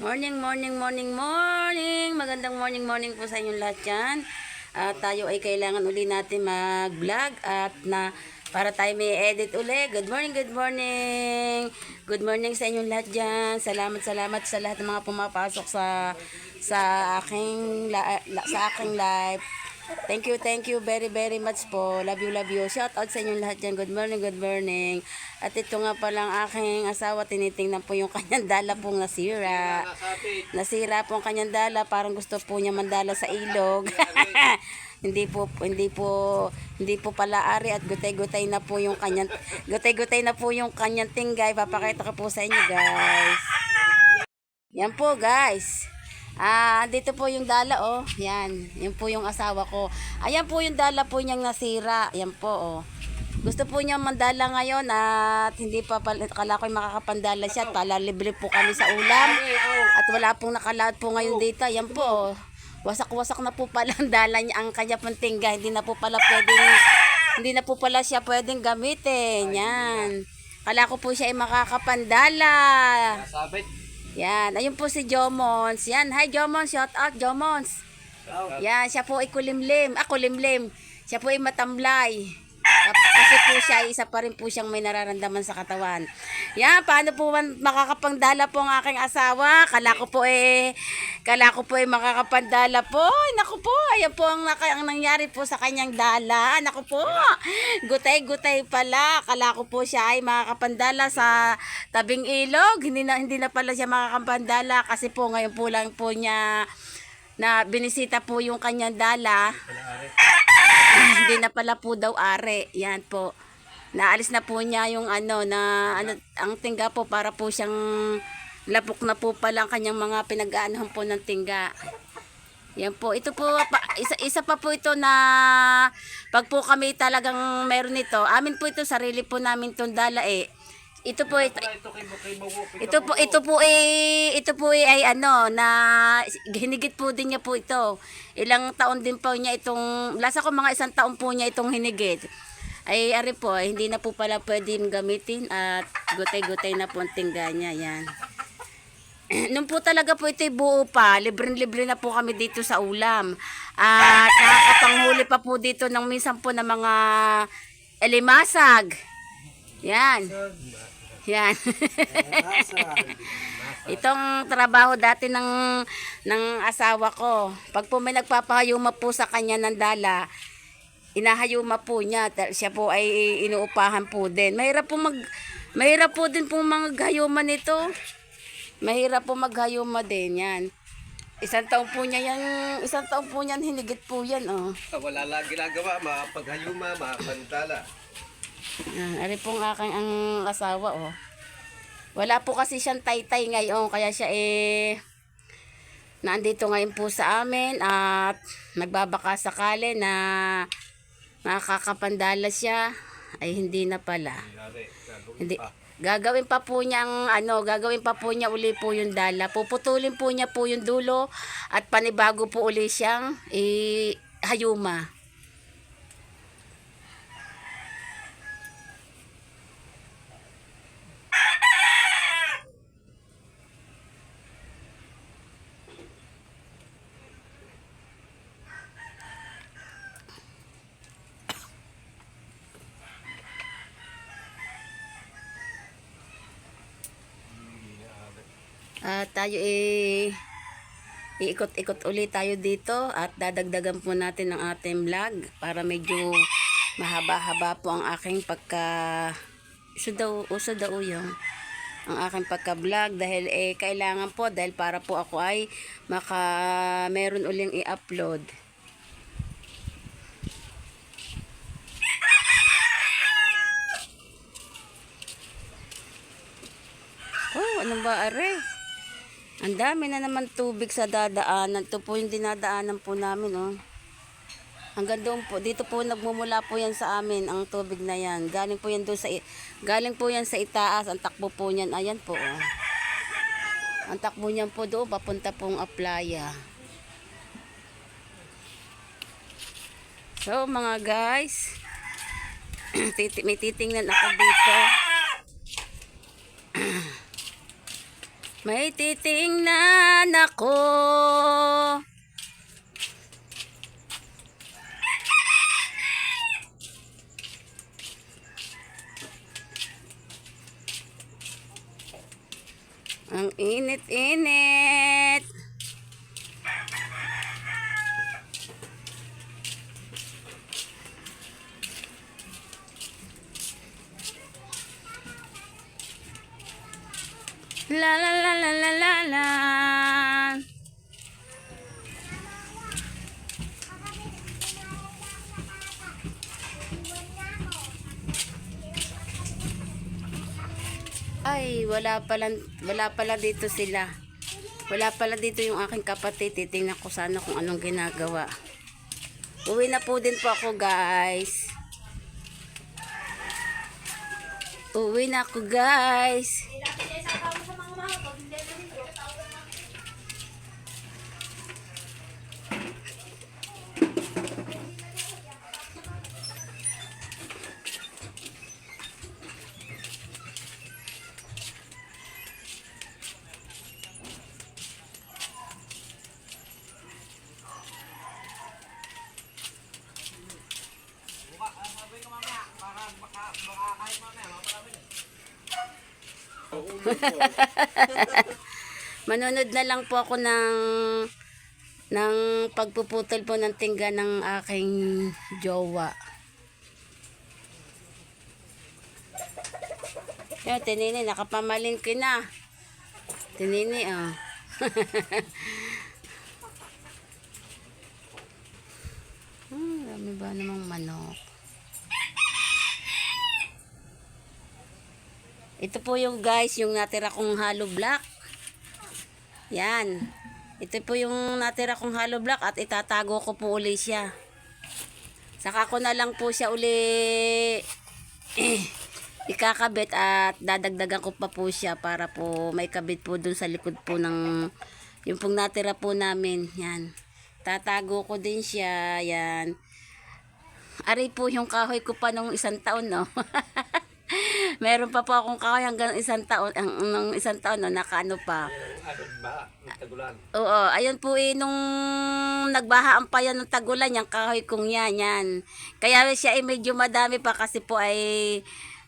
Morning, morning, morning, morning. Magandang morning, morning po sa inyong lahat dyan. At tayo ay kailangan uli natin mag-vlog at na para tayo may edit uli. Good morning, good morning. Good morning sa inyong lahat dyan. Salamat, salamat sa lahat ng mga pumapasok sa sa aking la- la- sa aking live. Thank you, thank you very, very much po. Love you, love you. Shout out sa inyong lahat dyan. Good morning, good morning. At ito nga palang aking asawa, tinitingnan po yung kanyang dala pong nasira. Nasira po ang kanyang dala, parang gusto po niya mandala sa ilog. hindi po hindi po hindi po pala ari at gutay-gutay na po yung kanyang gutay-gutay na po yung kanyang tinggay. Papakita ko po sa inyo, guys. Yan po, guys. Ah, dito po yung dala, oh. Yan. Yan po yung asawa ko. Ayan po yung dala po niyang nasira. Yan po, oh. Gusto po niya mandala ngayon at hindi pa pala, kala ko makakapandala siya at pala libre po kami sa ulam. At wala pong nakalaad po ngayon dito. Yan po, oh. Wasak-wasak na po pala ang dala niya, ang kanya pong tingga. Hindi na po pala pwedeng, hindi na po pala siya pwedeng gamitin. Yan. Kala ko po siya ay makakapandala. Sabit. Yan, ayun po si Jomons. Yan, hi Jomons, shout out Jomons. Yan, siya po ay kulimlim. Ah, kulimlim. Siya po ay matamlay. Kasi po siya, isa pa rin po siyang may nararamdaman sa katawan. Yan, paano po man makakapangdala po ang aking asawa? Kala ko po eh, kala ko po eh makakapandala po. Naku po, ayan po ang, ang nangyari po sa kanyang dala. Naku po, gutay-gutay pala. Kala ko po siya ay makakapandala sa tabing ilog. Hindi na, hindi na pala siya makakapandala kasi po ngayon po lang po niya na binisita po yung kanyang dala. Hindi na pala po daw are. Yan po. Naalis na po niya yung ano na ano ang tingga po para po siyang lapok na po pala ang kanyang mga pinag-aanahan po ng tingga. Yan po. Ito po, pa, isa, isa pa po ito na pag po kami talagang meron nito, amin po ito, sarili po namin itong dala eh. Ito po, ito, po, ito po eh, ito po eh, ay ano, na hinigit po din niya po ito. Ilang taon din po niya itong, lasa ko mga isang taon po niya itong hinigit. Ay, ari po, eh, hindi na po pala pwedeng gamitin at gutay-gutay na po ang tingga niya, yan. Nung po talaga po ito'y buo pa, libre-libre na po kami dito sa ulam. At nakakapanghuli pa po dito ng minsan po ng mga elimasag. Yan. Yan. Itong trabaho dati ng ng asawa ko. Pag po may nagpapahayuma po sa kanya ng dala, inahayuma po niya. Siya po ay inuupahan po din. Mahirap po mag mahirap po din po maghayuma nito. Mahirap po maghayuma din yan. Isang taon po niya yan, isang taon po niyan hinigit po yan oh. Wala lang ginagawa, mapaghayuma, mapantala. Yan, ari pong aking ang asawa, oh. Wala po kasi siyang taytay ngayon, kaya siya eh, naandito ngayon po sa amin at nagbabaka sakali na makakapandala siya, ay hindi na pala. Hindi, gagawin pa po niya ang ano, gagawin pa po niya uli po yung dala. Puputulin po niya po yung dulo at panibago po uli siyang eh, hayuma. At tayo eh iikot-ikot ulit tayo dito at dadagdagan po natin ang ating vlog para medyo mahaba-haba po ang aking pagka uso daw, uso yung ang aking pagka-vlog dahil eh kailangan po dahil para po ako ay maka meron uling i-upload. Oh, ano ba are? Ang dami na naman tubig sa dadaanan. Ito po yung dinadaanan po namin, oh. Hanggang doon po, dito po nagmumula po yan sa amin, ang tubig na yan. Galing po yan doon sa, galing po yan sa itaas, ang takbo po niyan, ayan po, oh. Ang takbo niyan po doon, papunta pong aplaya. So, mga guys, may titingnan ako dito. May titingnan ako. Ang init-init. La la la la la la la. Ay, wala pala, wala pala dito sila. Wala pala dito yung aking kapatid. Titingnan ko sana kung anong ginagawa. Uwi na po din po ako, guys. Uwi na ako, guys. Manunod na lang po ako ng ng pagpuputol po ng tingga ng aking jowa. Yo, tinini, nakapamalingki na. Tinini, oh. hmm, dami ba namang manok? Ito po yung guys, yung natira kong hollow block. Yan. Ito po yung natira kong hollow block at itatago ko po uli siya. Saka ko na lang po siya uli ikakabit at dadagdagan ko pa po siya para po may kabit po dun sa likod po ng yung pong natira po namin. Yan. Tatago ko din siya. Yan. Ari po yung kahoy ko pa nung isang taon, no? Meron pa po akong kahoy hanggang isang taon, ang, nung isang taon, no, nakaano pa. Ano. Oo, ayun po eh, nung nagbahaan pa yan ng tagulan, yung kahoy kong yan, yan. Kaya siya ay medyo madami pa kasi po ay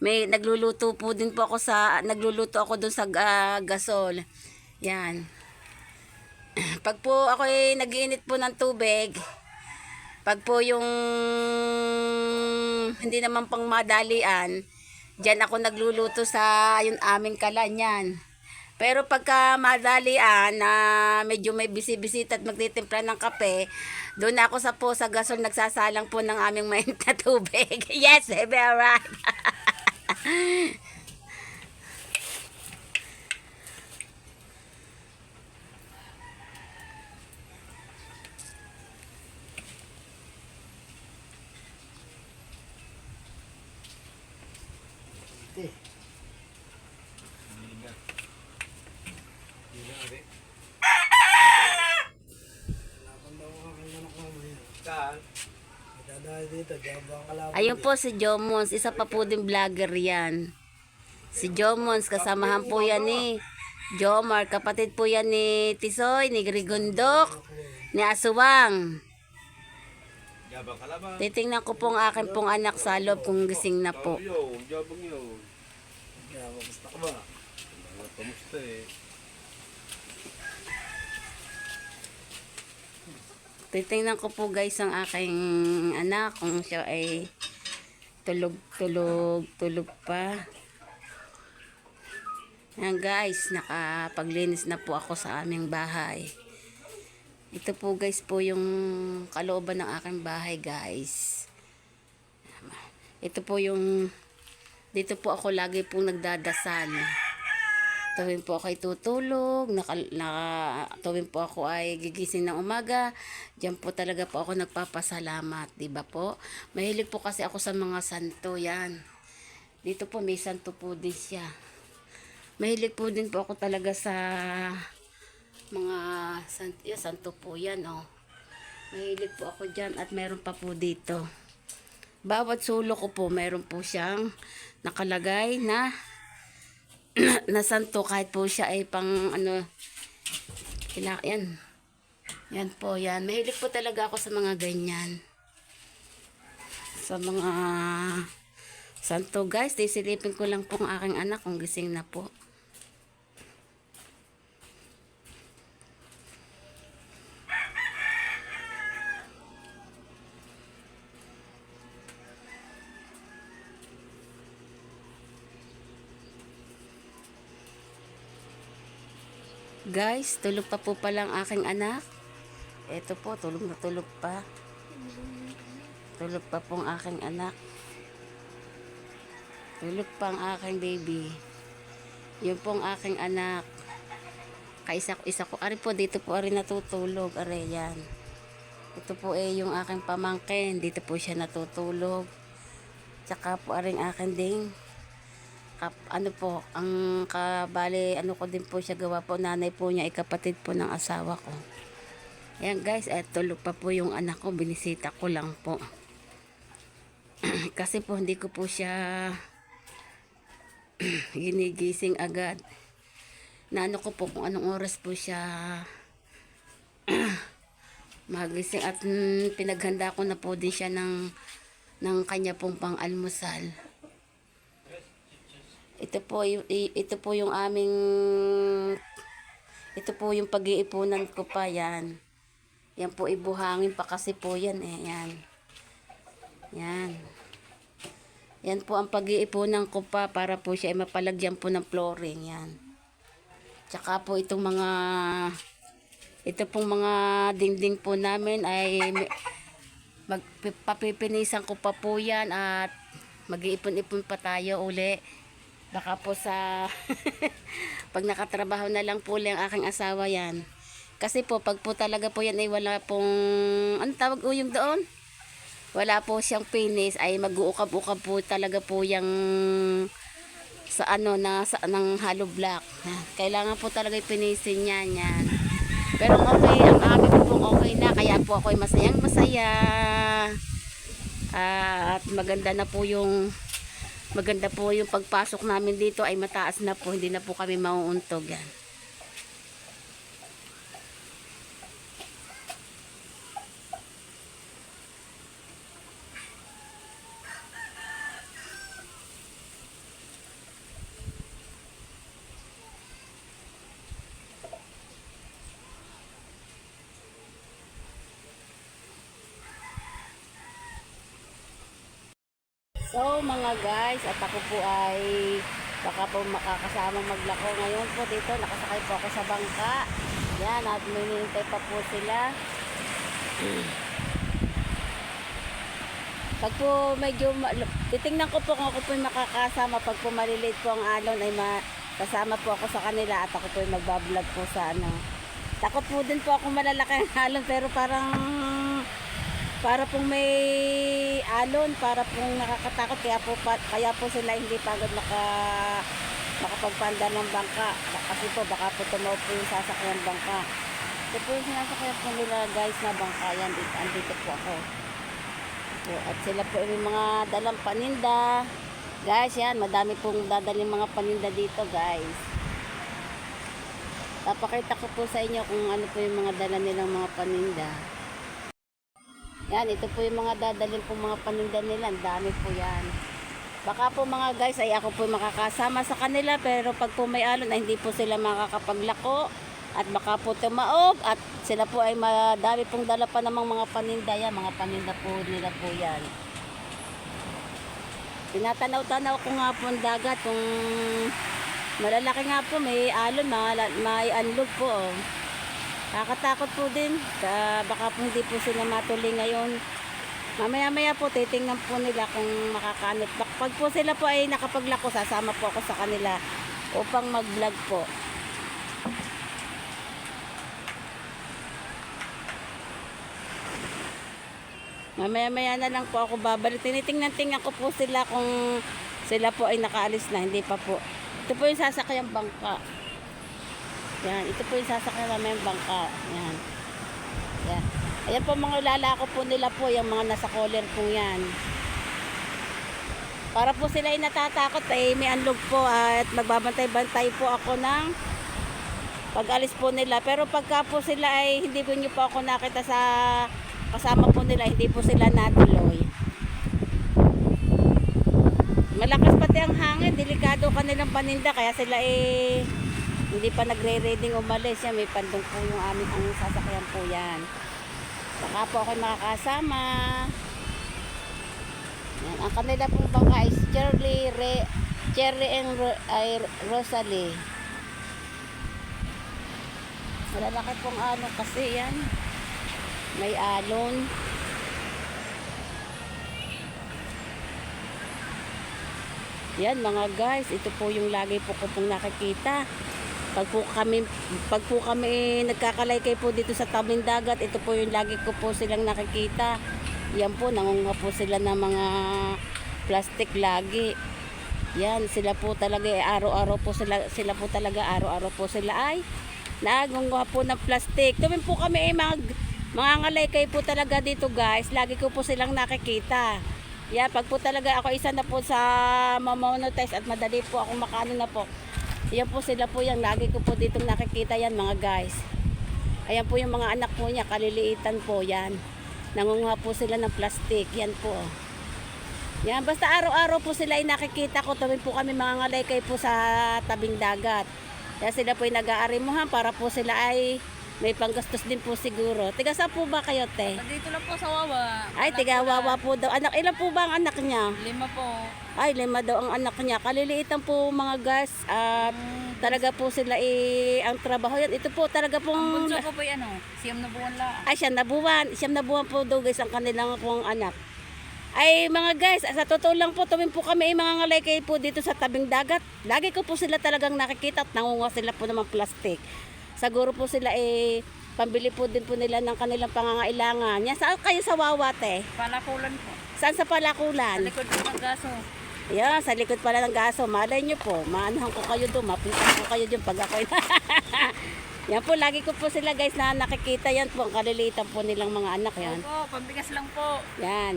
may nagluluto po din po ako sa, nagluluto ako doon sa ah, gasol. Yan. Pag po ako ay nagiinit po ng tubig, pag po yung hindi naman pang madalian, Diyan ako nagluluto sa yung aming kalan yan. Pero pagka madalian na medyo may bisi-bisita at magtitimpla ng kape, doon ako sa po sa gasol nagsasalang po ng aming mainit na tubig. yes, baby, alright. Saan? Ayun po si Jomons, isa pa po din vlogger yan. Si Jomons, kasamahan po yan ni Jomar, kapatid po yan ni Tisoy, ni Grigundok, ni Asuwang. Titingnan ko pong akin pong anak sa loob kung gising na po. Yun, yabang yun. Yabang, gusto ka ba? Mga kamusta eh. Titingnan ko po guys ang aking anak kung siya ay tulog, tulog, tulog pa. Yan guys, nakapaglinis na po ako sa aming bahay. Ito po guys po yung kalooban ng aking bahay guys. Ito po yung, dito po ako lagi pong nagdadasal. Tuwing po ako ay tutulog, naka, naka, tuwing po ako ay gigising ng umaga, diyan po talaga po ako nagpapasalamat, di ba po? Mahilig po kasi ako sa mga santo, yan. Dito po may santo po din siya. Mahilig po din po ako talaga sa mga santo, yeah, santo po yan, oh. Mahilig po ako dyan at meron pa po dito. Bawat sulo ko po, meron po siyang nakalagay na na santo kahit po siya ay pang ano kila yan. Yan po yan. Mahilig po talaga ako sa mga ganyan. Sa mga santo. Guys sisilipin ko lang po ang aking anak kung gising na po Guys, tulog pa po pala ang aking anak. Ito po, tulog na tulog pa. Tulog pa po ang aking anak. Tulog pa ang aking baby. Yun po ang aking anak. Kaisa ko, isa ko. Ari po, dito po ari natutulog. Ari, yan. Ito po eh yung aking pamangkin. Dito po siya natutulog. Tsaka po aring akin ding kap, ano po, ang kabali, ano ko din po siya gawa po, nanay po niya, ay kapatid po ng asawa ko. Yan guys, eh, tulog pa po yung anak ko, binisita ko lang po. Kasi po, hindi ko po siya ginigising agad. Naano ko po kung anong oras po siya magising at mm, pinaghanda ko na po din siya ng, ng kanya pong pang-almusal. Ito po ito po yung aming ito po yung pag-iipunan ko pa yan. Yan po ibuhangin pa kasi po yan eh. Yan. Yan. Yan po ang pag-iipunan ko pa para po siya ay mapalagyan po ng flooring. Yan. Tsaka po itong mga ito pong mga dingding po namin ay may- mag, papipinisan ko pa po yan at mag-iipon-ipon pa tayo uli. Baka po sa pag nakatrabaho na lang po lang aking asawa yan. Kasi po pag po talaga po yan ay wala pong ano tawag uyong doon? Wala po siyang finish ay mag-uukab-ukab po talaga po yung sa ano na sa ng hollow block. Kailangan po talaga ipinisin yan yan. Pero okay, ang amin po okay na kaya po ako ay masayang masaya. At maganda na po yung maganda po yung pagpasok namin dito ay mataas na po, hindi na po kami mauuntog yan. So mga guys, at ako po ay baka po makakasama maglako ngayon po dito. Nakasakay po ako sa bangka. Yan, at minintay pa po sila. Pag po medyo, titingnan ko po kung ako po makakasama. Pag po maliliit po ang alon ay ma kasama po ako sa kanila at ako po yung magbablog po sa ano. Takot po din po ako malalaki ang alon pero parang para pong may alon, para pong nakakatakot kaya po pa, kaya po sila hindi pagod naka makapagpanda ng bangka. Kasi po baka po tumaw po yung sasakyan bangka. Ito po yung sinasakyan po nila guys na bangka. Yan dito, andito po ako. Po, at sila po yung mga dalang paninda. Guys yan madami pong dadaling mga paninda dito guys. Papakita ko po sa inyo kung ano po yung mga dala nilang mga paninda yan, ito po yung mga dadalhin po mga paninda nila. Ang dami po yan. Baka po mga guys ay ako po makakasama sa kanila pero pag po may alon ay hindi po sila makakapaglako at baka po tumaob at sila po ay madami pong dala pa namang mga paninda yan. Mga paninda po nila po yan. Tinatanaw-tanaw ko nga po ang dagat kung malalaki nga po may alon, may anlog po. Oh. Nakakatakot po din. Ka, baka po hindi po sila matuloy ngayon. Mamaya-maya po, titingnan po nila kung makakanot. Bak- Pag po sila po ay nakapaglako, sasama po ako sa kanila upang mag-vlog po. Mamaya-maya na lang po ako babalik. Tinitingnan-tingnan ko po sila kung sila po ay nakaalis na. Hindi pa po. Ito po yung sasakyang bangka. Yan, ito po yung sasakyan namin bangka. Yan. Yan. Ayan po mga lalako po nila po, yung mga nasa collar po yan. Para po sila ay natatakot ay may anlog po at magbabantay-bantay po ako ng pag-alis po nila. Pero pagka po sila ay hindi po nyo po ako nakita sa kasama po nila, hindi po sila natuloy. Malakas pati ang hangin, delikado kanilang paninda kaya sila eh hindi pa nagre-reading umalis yan. May pandong po yung aming ang sasakyan po yan. Saka po ako makakasama. Yan. Ang kanila pong bangka is Cherry, Re, Cherry and Ro- ay, Rosalie. Malalaki pong ano kasi yan. May alon. Yan mga guys, ito po yung lagi po ko pong nakikita. Pag po kami, pag po kami nagkakalaykay po dito sa tabing dagat, ito po yung lagi ko po silang nakikita. Yan po, nangunga po sila ng mga plastic lagi. Yan, sila po talaga, eh, araw-araw po sila, sila po talaga, araw-araw po sila ay nagunguha po ng plastic. Tuwing po kami ay mag, mga ngalaykay po talaga dito guys, lagi ko po silang nakikita. Yeah, pag po talaga ako isa na po sa mamonetize at madali po ako makaano na po. Yan po sila po yan. Lagi ko po ditong nakikita yan mga guys. Ayan po yung mga anak po niya. Kaliliitan po yan. Nangunguha po sila ng plastic. Yan po. Yan. Basta araw-araw po sila ay nakikita ko. Tuwing po kami mga ngalaykay po sa tabing dagat. Kaya sila po ay nag-aarimuhan para po sila ay may panggastos din po siguro. Tiga saan po ba kayo, te? Dito lang po sa Wawa. Ay, tiga wawa po daw. Anak, ilan po ba ang anak niya? Lima po. Ay, lima daw ang anak niya. Kaliliitan po mga guys. At talaga po sila eh, ang trabaho yan. Ito po talaga pong... Bunso ko po yan ano, siyam na buwan lang. Ay, siyam na buwan. Siyam na buwan po daw guys ang kanilang pong anak. Ay mga guys, sa totoo lang po, tuwing po kami ay mga ngalaykay po dito sa tabing dagat. Lagi ko po sila talagang nakikita at nangunga sila po ng mga plastic. Siguro po sila eh, pambili po din po nila ng kanilang pangangailangan. Yan, saan kayo sa Wawate? Palakulan po. Saan sa Sa Palakulan? likod po ng gaso. Yan, sa likod pala ng gaso. Malay nyo po, maanahan ko kayo doon, mapitan ko kayo doon pag ako Yan po, lagi ko po sila guys na nakikita yan po, ang kalilitan po nilang mga anak yan. Opo, pambigas lang po. Yan.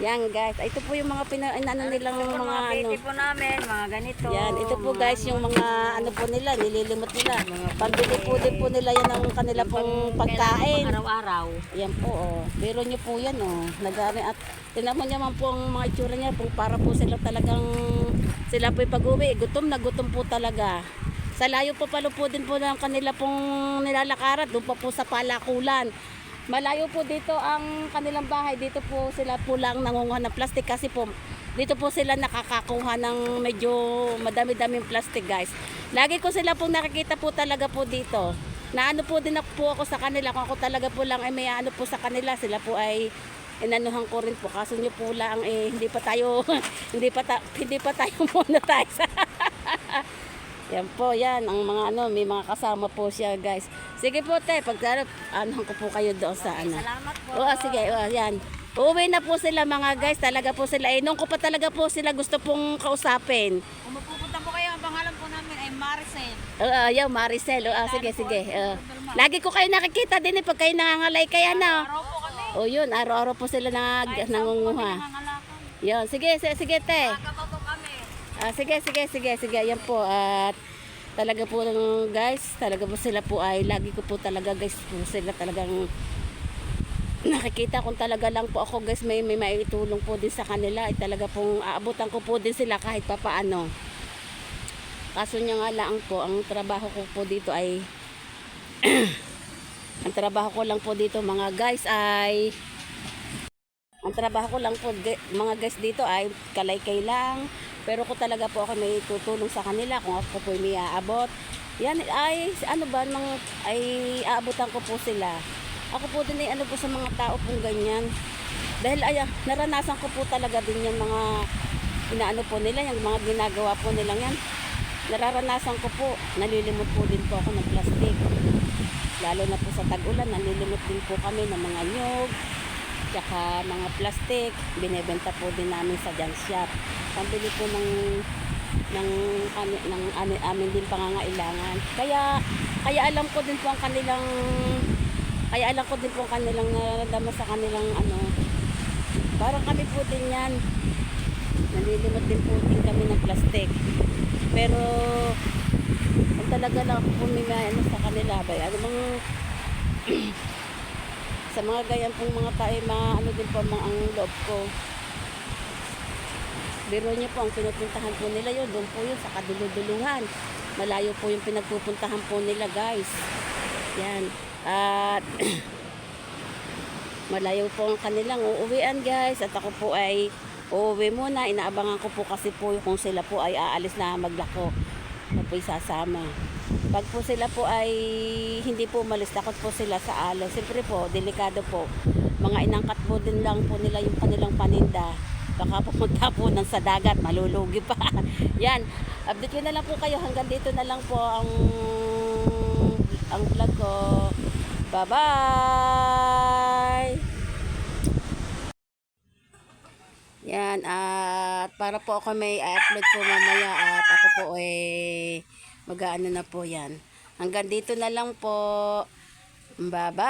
Yan guys, ito po yung mga pina, ano nilang Ito po mga ano. baby po namin, mga ganito. Yan, ito po guys yung mga ano po nila, nililimot nila. Pambili po din po nila yan ng kanila pong pagkain. Araw-araw. Yan po, oh. Biro nyo po yan, oh. Nagari at tinan mo naman po ang mga itsura niya, po, para po sila talagang sila po pag-uwi, gutom na gutom po talaga. Sa layo po palo po din po ng kanila pong nilalakaran, doon pa po sa palakulan. Malayo po dito ang kanilang bahay, dito po sila po lang nangunguha ng plastic kasi po dito po sila nakakakuha ng medyo madami-daming plastic guys. Lagi ko sila pong nakikita po talaga po dito. Na ano po din po ako sa kanila kung ako talaga po lang ay may ano po sa kanila sila po ay inanuhan ko rin po kaso nyo po lang eh hindi pa tayo hindi pa ta, hindi pa tayo monetize. yan po yan ang mga ano may mga kasama po siya guys. Sige po te pag ano ko po kayo doon sa ano. Salamat po. Oo, sige, oo, yan. Uuwi na po sila mga guys, talaga po sila. Eh, nung ko pa talaga po sila gusto pong kausapin. Kung mapupunta po kayo, ang pangalan po namin ay Maricel. Oo, uh, yaw, Maricel. Oo, sige, sige. oo. lagi ko kayo nakikita din eh, pag kayo nangangalay kaya na. Araw po kami. O yun, araw-araw po sila nang, nangunguha. Yun, sige, sige, sige te. Ah, sige, sige, sige, sige. Yan po. At talaga po guys, talaga po sila po ay lagi ko po talaga guys po sila talagang nakikita kung talaga lang po ako guys may may maitulong po din sa kanila ay talaga pong aabutan ko po din sila kahit papaano. Kaso niya nga lang po, ang trabaho ko po dito ay ang trabaho ko lang po dito mga guys ay ang trabaho ko lang po mga guys dito ay kalaykay lang. Pero ko talaga po ako may tutulong sa kanila kung ako po may aabot. Yan ay ano ba nang ay aabutan ko po sila. Ako po din ay ano po sa mga tao pong ganyan. Dahil ay naranasan ko po talaga din yung mga inaano po nila, yung mga ginagawa po nilang yan. Nararanasan ko po, nalilimot po din po ako ng plastic. Lalo na po sa tag-ulan, nalilimot din po kami ng mga nyog, tsaka mga plastic, binebenta po din namin sa junk shop. Pambili po ng ng kami ng amin, amin din pangangailangan. Kaya kaya alam ko din po ang kanilang kaya alam ko din po ang kanilang nararamdaman sa kanilang ano. Parang kami po din yan. Nalilimot din po din kami ng plastic. Pero, kung talaga lang po may ano sa kanila, ba, ano mang sa mga ganyan pong mga tayo, mga ano din po mga ang loob ko. Biro niyo po, ang pinupuntahan po nila yun, doon po yun, sa kaduluduluhan. Malayo po yung pinagpupuntahan po nila, guys. Yan. At, malayo po ang kanilang uuwian, guys. At ako po ay uuwi muna. Inaabangan ko po kasi po kung sila po ay aalis na maglako. Na po sasama. Pag po sila po ay hindi po umalis, takot po sila sa alon. Siyempre po, delikado po. Mga inangkat po din lang po nila yung kanilang paninda. Baka pumunta po ng sa dagat, malulugi pa. Yan, update ko na lang po kayo. Hanggang dito na lang po ang ang vlog ko. Bye-bye! Yan, at para po ako may upload po mamaya at ako po ay mag-aano na po yan. Hanggang dito na lang po. Bye-bye!